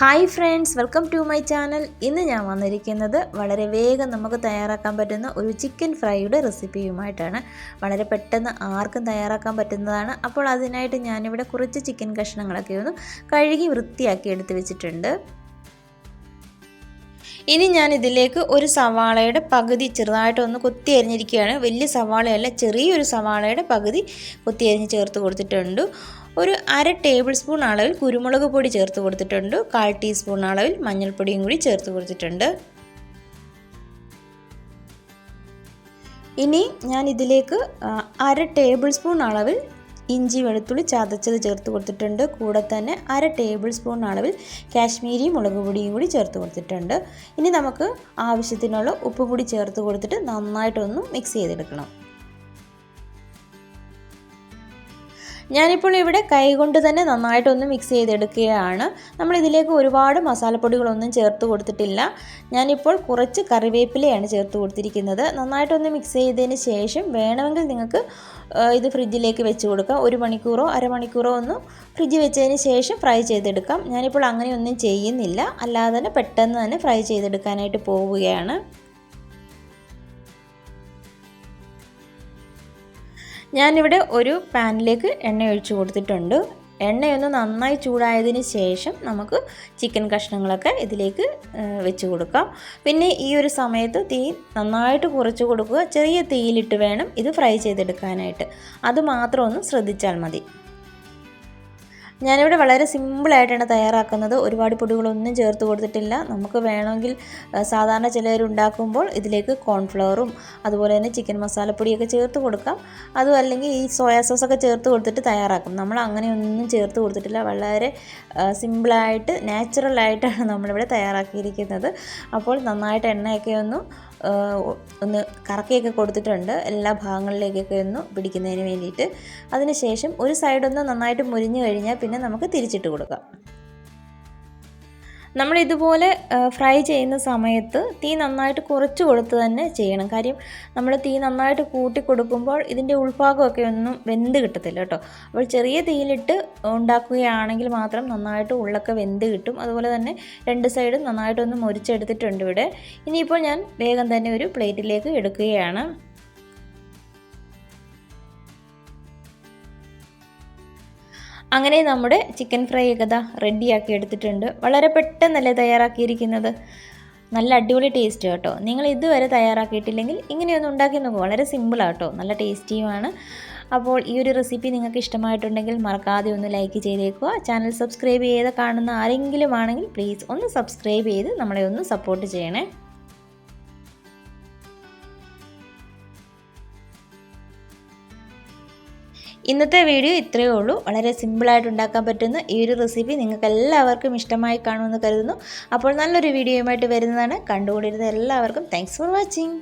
Hi friends welcome to my channel. ഇന്ന് ഞാൻ വന്നിരിക്കുന്നത് വളരെ വേഗം നമുക്ക് തയ്യാറാക്കാൻ പറ്റുന്ന ഒരു ചിക്കൻ ഫ്രൈയുടെ റെസിപ്പിയുമായിട്ടാണ്. വളരെ പെട്ടെന്ന് ആർക്കും തയ്യാറാക്കാൻ പറ്റുന്നതാണ്. അപ്പോൾ അതിനായിട്ട് ഞാനിവിടെ കുറച്ച് ചിക്കൻ കഷ്ണങ്ങളൊക്കെ ഒന്ന് കഴുകി വൃത്തിയാക്കി എടുത്ത് വെച്ചിട്ടുണ്ട്. ഇനി ഞാൻ ഇതിലേക്ക് ഒരു സവാളയുടെ പകുതി ചെറുതായിട്ടൊന്ന് കൊത്തി അരിഞ്ഞിരിക്കുകയാണ്. വലിയ സവാളയല്ല ചെറിയൊരു സവാളയുടെ പകുതി കൊത്തി അരിഞ്ഞ് ചേർത്ത് കൊടുത്തിട്ടുണ്ട്. ഒരു അര ടേബിൾ സ്പൂൺ അളവിൽ കുരുമുളക് പൊടി ചേർത്ത് കൊടുത്തിട്ടുണ്ട്. കാൽ ടീസ്പൂൺ അളവിൽ മഞ്ഞൾപ്പൊടിയും കൂടി ചേർത്ത് കൊടുത്തിട്ടുണ്ട്. ഇനി ഞാൻ ഇതിലേക്ക് അര ടേബിൾ സ്പൂൺ അളവിൽ ഇഞ്ചി വെളുത്തുള്ളി ചതച്ചത് ചേർത്ത് കൊടുത്തിട്ടുണ്ട്. കൂടെ തന്നെ അര ടേബിൾ സ്പൂൺ അളവിൽ കാശ്മീരി മുളക് പൊടിയും കൂടി ചേർത്ത് കൊടുത്തിട്ടുണ്ട്. ഇനി നമുക്ക് ആവശ്യത്തിനുള്ള ഉപ്പ് കൂടി ചേർത്ത് കൊടുത്തിട്ട് നന്നായിട്ടൊന്ന് മിക്സ് ചെയ്തെടുക്കണം. ഞാനിപ്പോൾ ഇവിടെ കൈകൊണ്ട് തന്നെ നന്നായിട്ടൊന്ന് മിക്സ് ചെയ്തെടുക്കുകയാണ്. നമ്മൾ ഇതിലേക്ക് ഒരുപാട് മസാലപ്പൊടികളൊന്നും ചേർത്ത് കൊടുത്തിട്ടില്ല. ഞാനിപ്പോൾ കുറച്ച് കറിവേപ്പിലയാണ് ചേർത്ത് കൊടുത്തിരിക്കുന്നത്. നന്നായിട്ടൊന്ന് മിക്സ് ചെയ്തതിന് ശേഷം വേണമെങ്കിൽ നിങ്ങൾക്ക് ഇത് ഫ്രിഡ്ജിലേക്ക് വെച്ച് കൊടുക്കാം. ഒരു മണിക്കൂറോ അരമണിക്കൂറോ ഒന്ന് ഫ്രിഡ്ജ് വെച്ചതിന് ശേഷം ഫ്രൈ ചെയ്തെടുക്കാം. ഞാനിപ്പോൾ അങ്ങനെയൊന്നും ചെയ്യുന്നില്ല. അല്ലാതെ തന്നെ പെട്ടെന്ന് തന്നെ ഫ്രൈ ചെയ്തെടുക്കാനായിട്ട് പോവുകയാണ്. ഞാനിവിടെ ഒരു പാനിലേക്ക് എണ്ണ ഒഴിച്ചു കൊടുത്തിട്ടുണ്ട്. എണ്ണയൊന്ന് നന്നായി ചൂടായതിന് ശേഷം നമുക്ക് ചിക്കൻ കഷ്ണങ്ങളൊക്കെ ഇതിലേക്ക് വെച്ച് കൊടുക്കാം. പിന്നെ ഈ ഒരു സമയത്ത് തീ നന്നായിട്ട് കുറച്ച് കൊടുക്കുക. ചെറിയ തീയിലിട്ട് വേണം ഇത് ഫ്രൈ ചെയ്തെടുക്കാനായിട്ട്. അത് ഒന്ന് ശ്രദ്ധിച്ചാൽ മതി. ഞാനിവിടെ വളരെ സിമ്പിളായിട്ടാണ് തയ്യാറാക്കുന്നത്. ഒരുപാട് പൊടികളൊന്നും ചേർത്ത് കൊടുത്തിട്ടില്ല. നമുക്ക് വേണമെങ്കിൽ സാധാരണ ചിലരുണ്ടാക്കുമ്പോൾ ഇതിലേക്ക് കോൺഫ്ലവറും അതുപോലെ തന്നെ ചിക്കൻ മസാലപ്പൊടിയൊക്കെ ചേർത്ത് കൊടുക്കാം. അതും അല്ലെങ്കിൽ ഈ സോയാ സോസൊക്കെ ചേർത്ത് കൊടുത്തിട്ട് തയ്യാറാക്കും. നമ്മൾ അങ്ങനെയൊന്നും ചേർത്ത് കൊടുത്തിട്ടില്ല. വളരെ സിമ്പിളായിട്ട് നാച്ചുറലായിട്ടാണ് നമ്മളിവിടെ തയ്യാറാക്കിയിരിക്കുന്നത്. അപ്പോൾ നന്നായിട്ട് എണ്ണയൊക്കെ ഒന്ന് ഒന്ന് കറക്കിയൊക്കെ കൊടുത്തിട്ടുണ്ട്. എല്ലാ ഭാഗങ്ങളിലേക്കൊക്കെ ഒന്ന് പിടിക്കുന്നതിന് വേണ്ടിയിട്ട്. അതിനുശേഷം ഒരു സൈഡൊന്ന് നന്നായിട്ട് മുരിഞ്ഞു കഴിഞ്ഞാൽ പിന്നെ നമുക്ക് തിരിച്ചിട്ട് കൊടുക്കാം. നമ്മൾ ഇതുപോലെ ഫ്രൈ ചെയ്യുന്ന സമയത്ത് തീ നന്നായിട്ട് കുറച്ച് കൊടുത്ത് തന്നെ ചെയ്യണം. കാര്യം നമ്മൾ തീ നന്നായിട്ട് കൂട്ടി കൊടുക്കുമ്പോൾ ഇതിന്റെ ഉൾഭാഗമൊക്കെ ഒന്നും വെന്ത് കിട്ടത്തില്ല കേട്ടോ. അപ്പോൾ ചെറിയ തീയിലിട്ട് ഉണ്ടാക്കുകയാണെങ്കിൽ മാത്രം നന്നായിട്ട് ഉള്ളൊക്കെ വെന്ത് കിട്ടും. അതുപോലെ തന്നെ രണ്ട് സൈഡും നന്നായിട്ടൊന്ന് മുരിച്ചെടുത്തിട്ടുണ്ട് ഇവിടെ. ഇനിയിപ്പോൾ ഞാൻ വേഗം തന്നെ ഒരു പ്ലേറ്റിലേക്ക് എടുക്കുകയാണ്. അങ്ങനെ നമ്മുടെ ചിക്കൻ ഫ്രൈ ഒക്കെ റെഡിയാക്കി എടുത്തിട്ടുണ്ട്. വളരെ പെട്ടെന്നല്ലേ തയ്യാറാക്കിയിരിക്കുന്നത്? നല്ല അടിപൊളി ടേസ്റ്റ് കേട്ടോ. നിങ്ങൾ ഇതുവരെ തയ്യാറാക്കിയിട്ടില്ലെങ്കിൽ ഇങ്ങനെയൊന്നും ഉണ്ടാക്കി നോക്കും. വളരെ സിമ്പിളാണ് കേട്ടോ നല്ല ടേസ്റ്റിയുമാണ് അപ്പോൾ ഈ ഒരു റെസിപ്പി നിങ്ങൾക്ക് ഇഷ്ടമായിട്ടുണ്ടെങ്കിൽ മറക്കാതെ ഒന്ന് ലൈക്ക് ചെയ്തേക്കുക. ചാനൽ സബ്സ്ക്രൈബ് ചെയ്ത് കാണുന്ന ആരെങ്കിലും ആണെങ്കിൽ പ്ലീസ് ഒന്ന് സബ്സ്ക്രൈബ് ചെയ്ത് നമ്മളെ ഒന്ന് സപ്പോർട്ട് ചെയ്യണേ. ഇന്നത്തെ വീഡിയോ ഇത്രയേ ഉള്ളൂ. വളരെ സിമ്പിളായിട്ട് ഉണ്ടാക്കാൻ പറ്റുന്ന ഈ ഒരു റെസിപ്പി നിങ്ങൾക്ക് എല്ലാവർക്കും ഇഷ്ടമായി കാണുമെന്ന് കരുതുന്നു. അപ്പോൾ നല്ലൊരു വീഡിയോയുമായിട്ട് വരുന്നതാണ്. കണ്ടുകൊണ്ടിരുന്ന എല്ലാവർക്കും താങ്ക്സ് ഫോർ വാച്ചിങ്